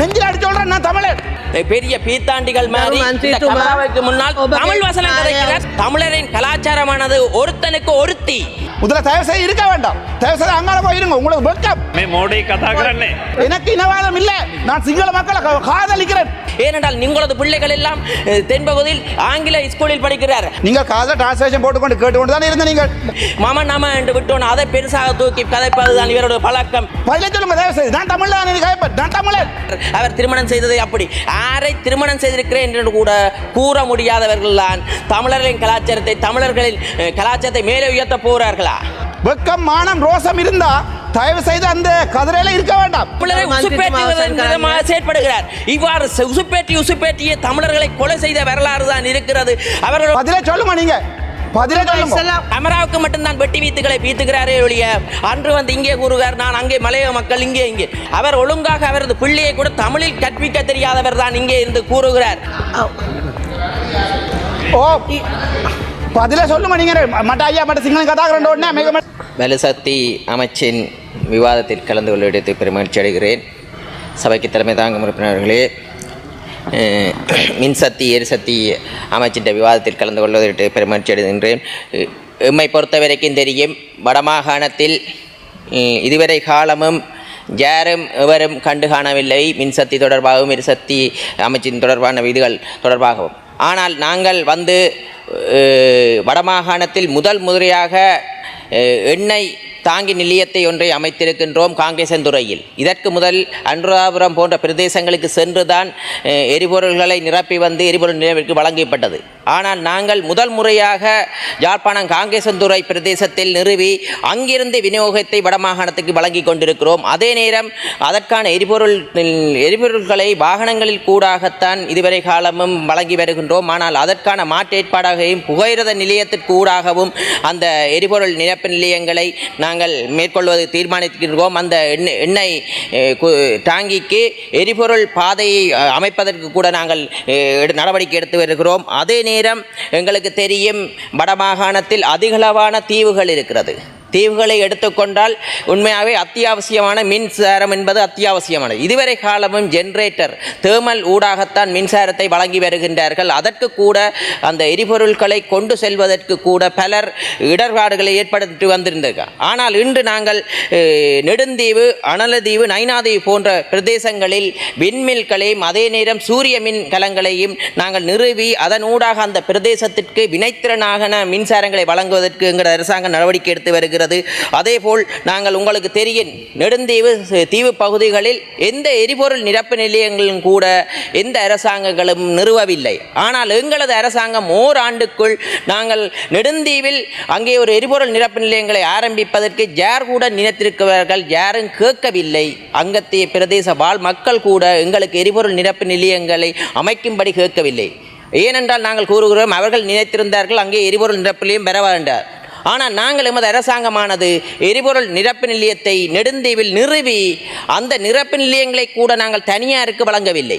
நெஞ்சில் அடிச்சு சொல்றேன் நான் தமிழன். பெரிய பீத்தாண்டிகள் மாதிரி கமலாவுக்கு முன்னால் தமிழ் வசனம் கிடைக்கிறார். தமிழரின் கலாச்சாரமானது ஒருத்தனுக்கு ஒருத்தி. முதல்ல தயவு இருக்க வேண்டாம். தயவு செய்து அங்கால போய் உங்களுக்கு வெக்கம் மோடி கதாகரன். எனக்கு இனவாதம் இல்லை. நான் சிங்கள மக்களை காதலிக்கிறேன். ஏனென்றால் உங்களது பிள்ளைகள் எல்லாம் தென்பகுதியில் ஆங்கில ஸ்கூலில் படிக்கிறார். நீங்கள் காதல டிரான்ஸ்லேஷன் போட்டுக்கொண்டு கேட்டுக்கொண்டு தானே இருந்த நீங்கள்? மாமா நாம என்று விட்டோம். அதை பெருசாக தூக்கி கதைப்பதுதான் இவருடைய பழக்கம். பதிலே சொல்லுங்க தயவு செய்து. நான் தமிழ் தான் எனக்கு நான் தமிழர் அவர் திருமணம் செய்ததை அப்படி. யாரை திருமணம் செய்திருக்கிறேன் என்று கூட கூற முடியாதவர்கள் தான் தமிழர்களின் கலாச்சாரத்தை தமிழர்களின் கலாச்சாரத்தை மேலே உயர்த்த போகிறார்களா? வெக்கம் மானம் ரோசம் இருந்தா தயவு செய்து அந்த கதிரையில இருக்க வேண்டாம். விதமாக செயற்படுகிறார். இவ்வாறு உசுப்பேற்றி உசுப்பேற்றிய தமிழர்களை கொலை செய்த வரலாறு தான் இருக்கிறது. அவர்கள் பதிலே சொல்லுங்க நீங்க. அமராவுக்கு மட்டும்தான் வெட்டி வீத்துக்களை பீத்துகிறாரே ஒழிய அன்று வந்து இங்கே கூறுகிறார் நான் அங்கே மலைய மக்கள் இங்கே இங்கே. அவர் ஒழுங்காக அவரது பிள்ளையை கூட தமிழில் கற்பிக்க தெரியாதவர் தான் இங்கே இருந்து கூறுகிறார். ஓ பதிலே சொல்லுங்க நீங்க. மட்ட ஐயா மட்ட சிங்களம் கதா ரெண்டு உடனே மிக வலுசக்தி அமைச்சின் விவாதத்தில் கலந்து கொள்ள எடுத்து பெருமகிழ்ச்சி அடைகிறேன். சபைக்கு தலைமை தாங்கும் உறுப்பினர்களே மின்சக்தி எரிசக்தி அமைச்சின் விவாதத்தில் கலந்து கொள்வதற்கு பெருமகிழ்ச்சி அடைகின்றேன். எம்மை பொறுத்தவரைக்கும் தெரியும் வடமாகாணத்தில் இதுவரை காலமும் யாரும் எவரும் கண்டு காணவில்லை. மின்சக்தி தொடர்பாகவும் எரிசக்தி அமைச்சின் தொடர்பான விதிகள் தொடர்பாகவும். ஆனால் நாங்கள் வந்து வடமாகாணத்தில் முதல் முறையாக எண்ணெய் தாங்கி நிலையத்தை ஒன்றை அமைத்திருக்கின்றோம் காங்கேசன் துறையில். இதற்கு முதல் அனுராபுரம் போன்ற பிரதேசங்களுக்கு சென்றுதான் எரிபொருள்களை நிரப்பி வந்து எரிபொருள் நிலையத்திற்கு வழங்கப்பட்டது. ஆனால் நாங்கள் முதல் முறையாக யாழ்ப்பாணம் காங்கேசன்துறை பிரதேசத்தில் நிறுவி அங்கிருந்து விநியோகத்தை வடமாகாணத்துக்கு வழங்கி கொண்டிருக்கிறோம். அதே நேரம் அதற்கான எரிபொருள் எரிபொருள்களை வாகனங்களில் கூடாகத்தான் இதுவரை காலமும் வழங்கி வருகின்றோம். ஆனால் அதற்கான மாற்றேற்பாடாகவும் புகையிரத நிலையத்திற்கு ஊடாகவும் அந்த எரிபொருள் நிரப்பு நிலையங்களை நாங்கள் மேற்கொள்வது தீர்மானித்திருக்கிறோம். அந்த எண்ணெய் எண்ணெய் டாங்கிக்கு எரிபொருள் பாதையை அமைப்பதற்கு கூட நாங்கள் எடு- நடவடிக்கை எடுத்து வருகிறோம். அதே நேரம் நேரம் எங்களுக்கு தெரியும். வடமாகாணத்தில் அதிகளவான தீவுகள் இருக்கிறது. தீவுகளை எடுத்துக்கொண்டால் உண்மையாகவே அத்தியாவசியமான மின்சாரம் என்பது அத்தியாவசியமானது. இதுவரை காலமும் ஜென்ரேட்டர் தேர்மல் ஊடாகத்தான் மின்சாரத்தை வழங்கி வருகின்றார்கள். அதற்கு கூட அந்த எரிபொருட்களை கொண்டு செல்வதற்கு கூட பலர் இடர்பாடுகளை ஏற்படுத்தி வந்திருந்தார்கள். ஆனால் இன்று நாங்கள் நெடுந்தீவு அனலதீவு நைனாதீவு போன்ற பிரதேசங்களில் விண்மில்களையும் அதே நேரம் சூரிய மின் கலங்களையும் நாங்கள் நிறுவி அதன் ஊடாக அந்த பிரதேசத்திற்கு வினைத்திறனாக மின்சாரங்களை வழங்குவதற்கு எங்கள் அரசாங்கம் நடவடிக்கை எடுத்து வருகிறது. அதேபோல் நாங்கள் உங்களுக்கு தெரியும் நெடுந்தீவு தீவு பகுதிகளில் எந்த எரிபொருள் நிரப்பு நிலையங்களும் கூட எந்த அரசாங்கங்களும் நிறுவவில்லை. ஆனால் எங்களது அரசாங்கம் ஓராண்டுக்குள் நாங்கள் நெடுந்தீவில் அங்கே ஒரு எரிபொருள் நிரப்பு நிலையங்களை ஆரம்பிப்பதற்கு யார் கூட நினைத்திருக்கிறார்கள் யாரும் கேட்கவில்லை. அங்கத்திய பிரதேச வாழ் மக்கள் கூட எங்களுக்கு எரிபொருள் நிரப்பு நிலையங்களை அமைக்கும்படி கேட்கவில்லை. ஏனென்றால் நாங்கள் கூறுகிறோம் அவர்கள் நினைத்திருந்தார்கள் அங்கே எரிபொருள் நிரப்பிலையும் பெற வேண்டார் ஆனால் நாங்கள் எமது அரசாங்கமானது எரிபொருள் நிரப்பு நிலையத்தை நெடுந்தீவில் நிறுவி அந்த நிரப்பு நிலையங்களை கூட நாங்கள் தனியாருக்கு வழங்கவில்லை.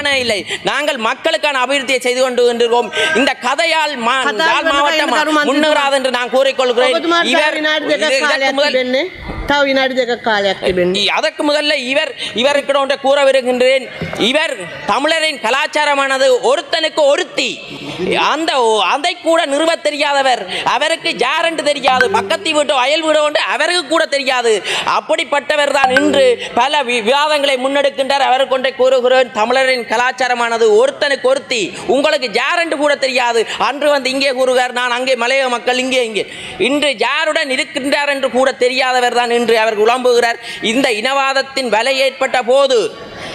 காண இல்லை. நாங்கள் மக்களுக்கான அபிவிருத்தியை செய்து கொண்டு கொண்டிருக்கோம் இந்த கதையால் மாவட்டம் முன்னுகிறாது என்று நான் கூறிக்கொள்கிறேன். இவர் அதற்கு முதல்ல இவர் இவர் இருக்கிறோம் கூற விருக்கின்றேன் இவர் தமிழரின் கலாச்சாரமானது ஒருத்தனுக்கு ஒருத்தி. அந்த அதை கூட நிறுவ தெரியாதவர். அவருக்கு யாரென்று தெரியாது. பக்கத்து வீட்டோ அயல் வீடோ என்று அவருக்கு கூட தெரியாது. அப்படிப்பட்டவர் தான் இன்று பல விவாதங்களை முன்னெடுக்கின்றார். அவருக்கு கொண்டே கூறுகிறேன் தமிழரின் கலாச்சாரமானது ஒருத்தனுக்கு ஒருத்தி. உங்களுக்கு யாரென்று கூட தெரியாது. அன்று வந்து இங்கே கூறுகிறார் நான் அங்கே மலைய மக்கள் இங்கே இங்கே. இன்று ஜாருடன் இருக்கின்றார் என்று கூட தெரியாதவர் தான் இன்று அவர் உழம்புகிறார் இந்த இனவாதத்தின் வலை ஏற்பட்ட போது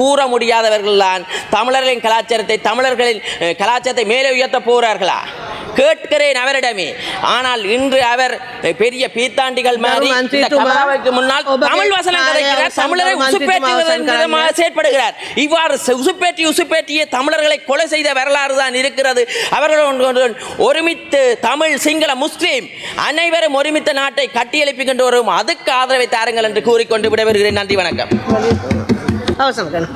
கூற முடியாதவர்கள் தான் தமிழர்களின் கலாச்சாரத்தை தமிழர்களின் கலாச்சாரத்தை மேலே உயர்த்த போகிறார்களா கேட்கிறேன் அவரிடமே. ஆனால் இன்று அவர் பெரிய பீத்தாண்டிகள் மாதிரி முன்னால் தமிழ் வசனம் கிடைக்கிறார் தமிழரை உசுப்பேற்றுவதற்காக செயற்படுகிறார். இவ்வாறு உசுப்பேற்றி உசுப்பேற்றிய தமிழர்களை கொலை செய்த வரலாறு தான் இருக்கிறது. அவர்கள் ஒருமித்து தமிழ் சிங்கள முஸ்லீம் அனைவரும் ஒருமித்த நாட்டை கட்டியெழுப்பிக் கொண்டு வரும். அதுக்கு ஆதரவை தாருங்கள் என்று கூறிக்கொண்டு விடைபெறுகிறேன். நன்றி வணக்கம். අවසන් කරන්න.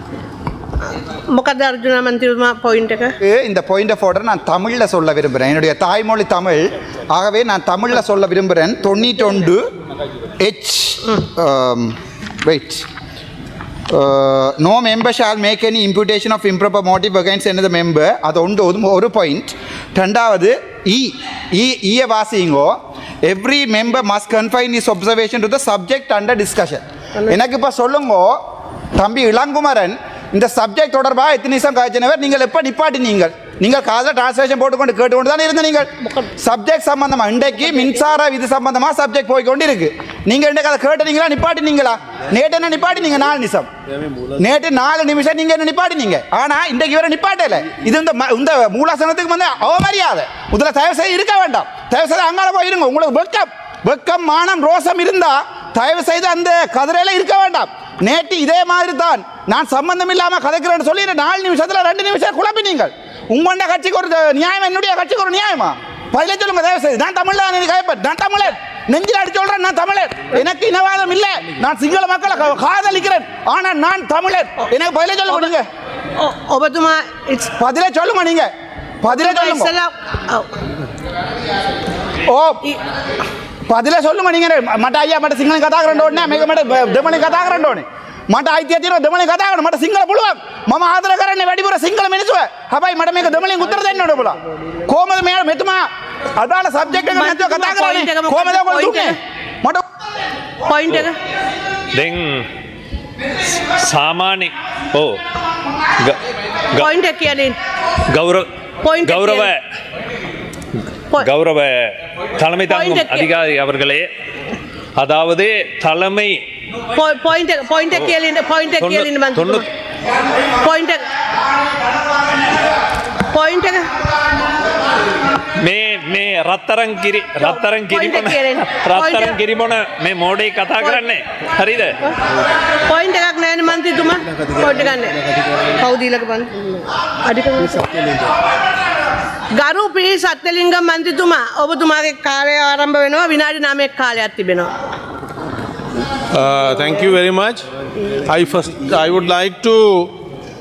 මොකද අර්ජුන මන්තිරුතුමා පොයින්ට එක இந்த பாயிண்ட் ஆஃப் ஆர்டர் நான் தமிழில் சொல்ல விரும்புகிறேன் என்னுடைய தாய்மொழி தமிழ் ஆகவே நான் தமிழில் சொல்ல விரும்புகிறேன் தொண்ணூற்றொண்டு H wait no member shall make any imputation of improper motive against எனது மெம்பர் அது ஒன்று ஒரு- ஒரு பாயிண்ட் ரெண்டாவது இ இ ஈய வாசிங்கோ every member must confine his observation to the subject under discussion எனக்கு இப்போ சொல்லுங்கோ தம்பி இளங்குமரன் இந்த சப்ஜெக்ட் தொடர்பாக எத்தனை நிமிஷம் காய்ச்சினவர் நீங்கள் எப்போ நிப்பாட்டினீங்கள்? நீங்கள் காதில் டிரான்ஸ்லேஷன் போட்டுக்கொண்டு கேட்டுக்கொண்டு தான் இருந்த நீங்கள் சப்ஜெக்ட் சம்பந்தமா? இன்றைக்கு மின்சார விதி சம்பந்தமா சப்ஜெக்ட் போய்க்கொண்டு இருக்கு நீங்க இன்றைக்கு அதை கேட்டுனீங்களா நிப்பாட்டினீங்களா? நேற்று என்ன நிப்பாட்டினீங்க? நாலு நிமிஷம். நேற்று நாலு நிமிஷம் நீங்க என்ன நிப்பாட்டினீங்க? ஆனா இன்றைக்கு இவரை நிப்பாட்டல. இது இந்த ம- இந்த மூலாசனத்துக்கு வந்து அவமரியாதை. முதல்ல தயவு செய்து இருக்க வேண்டாம். தயவு செய்து அங்கால போய் இருங்க. உங்களுக்கு வெக்கம். வெக்கம் மானம் ரோசம் இருந்தா தயவு செய்து அந்த கதிரையில இருக்க வேண்டாம். நேற்று இதே மாதிரி தான் நான் சம்பந்தம் இல்லாமல் கதைக்கிறேன்னு சொல்லி நாலு நிமிஷத்தில் ரெண்டு நிமிஷம் குழப்பி நீங்கள். உங்களோட கட்சிக்கு ஒரு நியாயம் என்னுடைய கட்சிக்கு ஒரு நியாயமா? பதில சொல்லுங்க தயவு செய்து. நான் தமிழ் தான் கைப்பற்ற நான் தமிழர் நெஞ்சில் அடிச்சு சொல்றேன் நான் தமிழர் எனக்கு இனவாதம் இல்லை. நான் சிங்கள மக்களை காதலிக்கிறேன். ஆனால் நான் தமிழர் எனக்கு பதில சொல்ல கொடுங்க ஒபத்துமா இட்ஸ் பதில சொல்லுங்க நீங்க. பதில சொல்லுங்க. ஓ. பதில சொல்லுங்க நீங்க මට අයියා මට සිංහලෙන් කතා කරන්න ඕනේ නැහැ මේක මට දෙමළෙන් කතා කරන්න ඕනේ මට අයිතිය තියෙනවා දෙමළෙන් කතා කරන්න මට සිංහල පුළුවන් මම ආදර කරන්නේ වැඩිපුර සිංහල මිනිස්සුව හැබැයි මට මේක දෙමළෙන් උත්තර දෙන්න ඕනේ ඔබලා කොහමද මෙයා මෙතුමා අදාළ සබ්ජෙක්ට් එක නැතුව කතා කරන්නේ point එක මොකක්ද? කොහමද ඔයගොල්ලෝ point දුන්නේ එක? මට පොයින්ට එක දැන් සාමාන්‍ය ඕ ග- ග- පොයින්ට එක කියලින් கௌரவ Point கௌரவ Point. கௌரவ தலைமை தாங்கும் Point එක- அதிகாரி அவர்களே அதாவது தலைமை point point කියලින් point தொண்ணூ- කියලින් මන්තුමා தொண்ணூ- point point එක මේ මේ රත්තරන් කිරි රත්තරන් Point එක කිරිබොන කියලෙන්න. Point රත්තරන් එක- කිරිබොන මේ මෝඩේ කතා කරන්නේ හරිද පොයින්ට එකක් නෑන මන්තිතුමා පොයිට ගන්න කවදීලක පන් අඩික ගරු පිහි සත්‍යලිංගම් මන්තිතුමා ඔබතුමාගේ කාලය ආරම්භ වෙනවා විනාඩි නාමයක් කාලයක් තිබෙනවා Uh, thank you very much. I first I would like to